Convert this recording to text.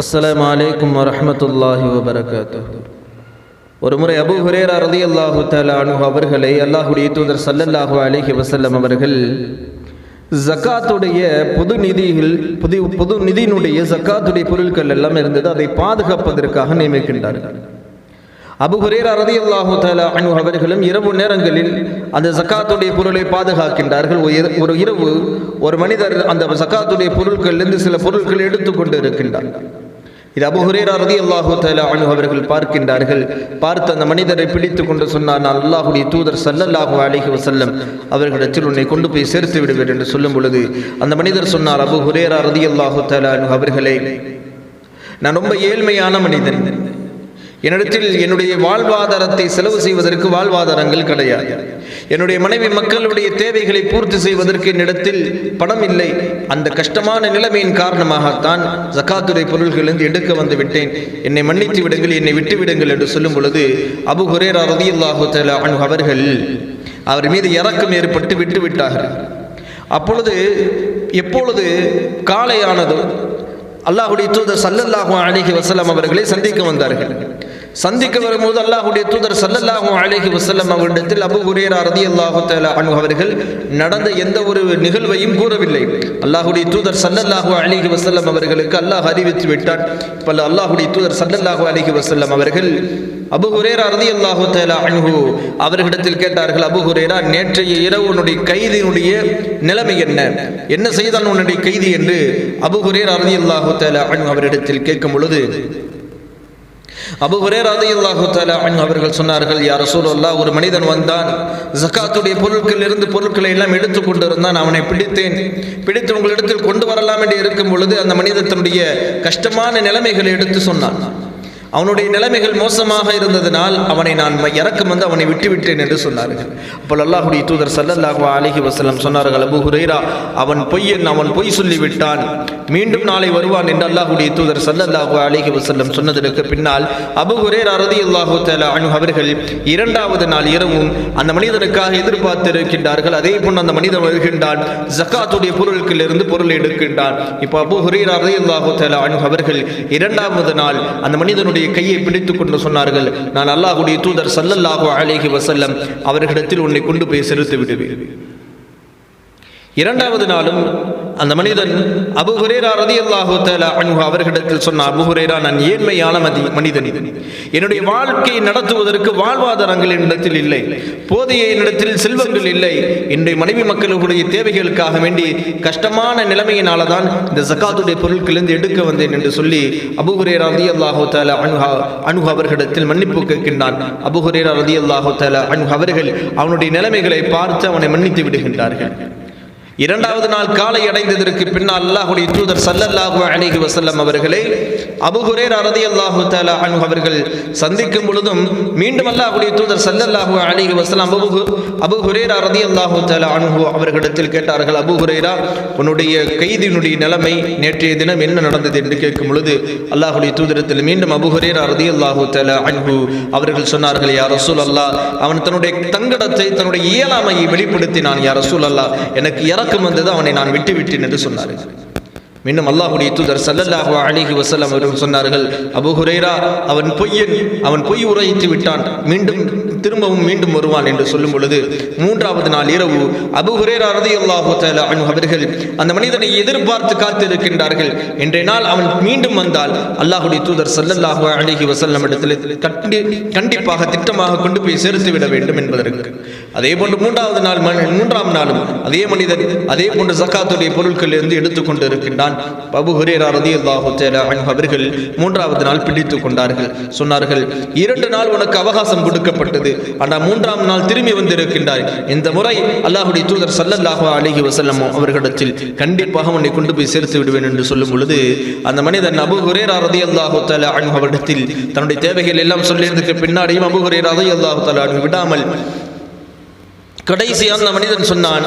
அஸ்லாம் வலைக்கம் வரமத்துல்லாஹி வபரகாத்து ஒரு முறை அபு ஹுரேரா ரதி அல்லாஹு தலானு அவர்களை அல்லாஹுடைய தூதர் சல்லல்லாஹு அலிஹி வசல்லம் அவர்கள் ஜக்காத்துடைய பொது நிதியில் புது பொது நிதியினுடைய ஜக்காத்துடைய பொருட்கள் எல்லாம் இருந்தது. அதை பாதுகாப்பதற்காக நியமிக்கின்றார்கள். அபு ஹுரேரா ரதி அல்லாஹு அனு அவர்களும் இரவு நேரங்களில் அந்த ஜக்காத்துடைய பொருளை பாதுகாக்கின்றார்கள். ஒரு ஒரு இரவு ஒரு மனிதர் அந்த ஜக்காத்துடைய பொருட்களிலிருந்து சில பொருட்களை எடுத்துக்கொண்டு இருக்கின்றார். இது அபுஹுரேரா ரதி அல்லாஹு அனு அவர்கள் பார்க்கின்றார்கள். பார்த்து அந்த மனிதரை பிடித்து கொண்டு சொன்னார் நான் அல்லாஹுடைய தூதர் சல்லல்லாஹு அலிஹி வசல்லம் அவர்களிடத்தில் உன்னை கொண்டு போய் சேர்த்து விடுவேன் என்று சொல்லும் பொழுது அந்த மனிதர் சொன்னார் அபு ஹுரேரா ரதி அல்லாஹு அனு அவர்களே நான் ரொம்ப ஏழ்மையான மனிதன். என்னிடத்தில் என்னுடைய வாழ்வாதாரத்தை செலவு செய்வதற்கு வாழ்வாதாரங்கள் கிடையாது. என்னுடைய மனைவி மக்களுடைய தேவைகளை பூர்த்தி செய்வதற்கு என்னிடத்தில் பணம் இல்லை. அந்த கஷ்டமான நிலைமையின் காரணமாகத்தான் ஜக்காத்துடைய பொருள்களிலிருந்து எடுக்க வந்து விட்டேன். என்னை மன்னித்து விடுங்கள் என்னை விட்டு விடுங்கள் என்று சொல்லும் பொழுது அபு ஹுரேரா ரதியல்லாஹு அவர்கள் அவர் மீது இறக்கம் ஏற்பட்டு விட்டு விட்டார்கள். அப்பொழுது எப்பொழுது காலையானதோ அல்லாஹுடைய தூதர் சல்லல்லாஹு அலைஹி வசலம் அவர்களை சந்திக்க வந்தார்கள். சந்திக்க வரும்போது அல்லாஹுடைய தூதர் சல்லல்லாஹு அழகி வசல்லம் அவரிடத்தில் அபு ஹுரேரா ரதி அல்லாஹு அன்ஹு அவர்கள் நடந்த எந்த ஒரு நிகழ்வையும் கூறவில்லை. அல்லாஹுடைய தூதர் சல்லல்லாஹு அழகி வசல்லம் அவர்களுக்கு அல்லாஹ் அறிவித்து விட்டார் பல அல்லாஹுடைய தூதர் சல்லல்லாஹு அழகி வசல்லம் அவர்கள் அபு ஹுரேரா ரலியல்லாஹு தேலா அன்ஹு அவர்களிடத்தில் கேட்டார்கள் அபு ஹுரேரா நேற்றைய இரவு உன்னுடைய கைதியினுடைய நிலைமை என்ன? என்ன செய்தான் உன்னுடைய கைதி? என்று அபு ஹுரேரா ரலியல்லாஹு தேலா அன்ஹு அவரிடத்தில் கேட்கும் பொழுது அபு ஹுரேரா ரதையுல்லாஹு தஆலா அவர்கள் சொன்னார்கள் யார் ரசூலல்லாஹ் ஒரு மனிதன் வந்தான் ஜக்காத்துடைய பொருட்கள் இருந்து பொருட்களை எல்லாம் எடுத்து கொண்டு இருந்தான் அவனை பிடித்தேன். பிடித்து உங்களிடத்தில் கொண்டு வரலாம் என்று இருக்கும் பொழுது அந்த மனிதத்தினுடைய கஷ்டமான நிலைமைகளை எடுத்து சொன்னான். அவனுடைய நிலைமைகள் மோசமாக இருந்ததனால் அவனை நான் இறக்கம் வந்து அவனை விட்டு விட்டேன் என்று சொன்னார்கள். அப்போ அல்லாஹுடைய தூதர் சல்லல்லாஹு அலிஹி வசலம் சொன்னார்கள் அபு ஹுரேரா அவன் பொய்யன் அவன் பொய் சொல்லிவிட்டான். மீண்டும் நாளை வருவான் என்று அல்லாஹுடைய தூதர் சல்லல்லாஹு அலிஹி வஸல்லம் சொன்னதற்கு பின்னால் அபு ஹுரைரா ரலியல்லாஹு தலா அனு அவர்கள் இரண்டாவது நாள் இரவும் அந்த மனிதனுக்காக எதிர்பார்த்திருக்கின்றார்கள். அதே போன்று அந்த மனிதன் வருகின்றான் ஜக்காத்துடைய பொருட்களில் இருந்து பொருள் எடுக்கின்றான். இப்போ அபு ஹுரைரா ரலியல்லாஹு தலா அனு அவர்கள் இரண்டாவது நாள் அந்த மனிதனுடைய கையை பிடித்துக் கொண்டு சொன்னார்கள். நான் அல்லாஹுடைய தூதர் சல்லல்லாஹு அழகி வசல்லம் அவர்களிடத்தில் உன்னை கொண்டு போய் செலுத்து விடுவேன். இரண்டாவது நாளும் அந்த மனிதன் அபு ஹுரேரா ரதியல்லாஹு தேலா அன்ஹு அவர்களிடத்தில் சொன்ன அபு ஹுரேரா நான் ஏழ்மையான மதி மனிதன். என்னுடைய வாழ்க்கையை நடத்துவதற்கு வாழ்வாதாரங்கள் என்னிடத்தில் இல்லை போதிய என்னிடத்தில் செல்வங்கள் இல்லை. என்னுடைய மனைவி மக்களுடைய தேவைகளுக்காக வேண்டி கஷ்டமான நிலைமையினால தான் இந்த ஜக்காத்துடைய பொருட்களிலிருந்து எடுக்க வந்தேன் என்று சொல்லி அபு ஹுரேரா ரதியல்லாஹு தஆலா அனுஹா அனுஹா அவர்களிடத்தில் மன்னிப்பு கேட்கின்றான். அபு ஹுரேரா ரதியல்லாஹு தலா அன்ஹு அவர்கள் அவனுடைய நிலைமைகளை பார்த்து அவனை மன்னித்து விடுகின்றார்கள். இரண்டாவது நாள் காலை அடைந்ததற்கு பின்னால் அல்லாஹுடைய தூதர் சல்லல்லாஹு அலிஹி வசல்லம் அவர்களை அபு அரதி அல்லாஹு தாலா அனு அவர்கள் சந்திக்கும் பொழுதும் மீண்டும் அல்லாஹுடைய தூதர் சல்லல்லாஹு அலிஹி வசல்லாம் அபு அபுகுரேர் அரதி அல்லாஹு தாலா தஆலா அவர்களிடத்தில் கேட்டார்கள் அபு ஹுரேரா உன்னுடைய கைதியினுடைய நிலைமை நேற்றைய தினம் என்ன நடந்தது? என்று கேட்கும் பொழுது அல்லாஹுடைய தூதரத்தில் மீண்டும் அபுகுரேர் அரதி அல்லாஹு தாலா அன்ஹு அவர்கள் சொன்னார்கள் யா ரசூல் அல்லாஹ் அவன் தன்னுடைய தங்கடத்தை தன்னுடைய இயலாமையை வெளிப்படுத்தினான் யா ரசூல் அல்லாஹ் எனக்கு இறக்கம் வந்தது அவனை நான் விட்டு விட்டேன் என்று சொன்னார்கள் மீண்டும் அல்லாஹுடைய தூதர் சல்லல்லாஹு அலிஹி வஸல்லம் அவர்கள் சொன்னார்கள் அபு ஹுரேரா அவன் பொய்யன் அவன் பொய் உரைத்து விட்டான். மீண்டும் திரும்பவும் மீண்டும் வருவான் என்று சொல்லும் பொழுது மூன்றாவது நாள் இரவு அபு ஹுரைரா ரலியல்லாஹு அவர்கள் அந்த மனிதனை எதிர்பார்த்து காத்திருக்கின்றார்கள். இன்றைய நாள் அவன் மீண்டும் வந்தால் அல்லாஹுடைய தூதர் சல்லல்லாஹு அழகி வசல்லம் இடத்தில் கண்டி கண்டிப்பாக திட்டமாக கொண்டு போய் சேர்த்து விட வேண்டும் என்பதற்கு. அதே போன்று மூன்றாவது நாள் மூன்றாம் நாளும் அதே மனிதன் அதே போன்று சக்காத்துடைய பொருட்கள் இருந்து எடுத்துக்கொண்டு இருக்கின்றான் அபு ஹுரேரா ரதி அல்லாஹு அவர்கள் மூன்றாவது நாள் பிடித்துக் கொண்டார்கள். சொன்னார்கள் இரண்டு நாள் உனக்கு அவகாசம் கொடுக்கப்பட்டது. ஆனால் மூன்றாம் நாள் திரும்பி வந்திருக்கின்றார் இந்த முறை அல்லாஹுடைய தூதர் சல்லல்லாஹா அலைஹி வசல்லம் அவர்களிடத்தில் கண்டிப்பாக உன்னை கொண்டு போய் சேர்த்து விடுவேன் என்று சொல்லும் பொழுது அந்த மனிதன் அபு ஹுரேரா ரலியல்லாஹு தஆலா அன்ஹு அவரிடத்தில் தன்னுடைய தேவைகள் எல்லாம் சொல்லியிருந்ததுக்கு பின்னாடியும் அபு ஹுரேரா ரதி அல்லாஹு அன்ஹு விடாமல் கடைசியாக அந்த மனிதன் சொன்னான்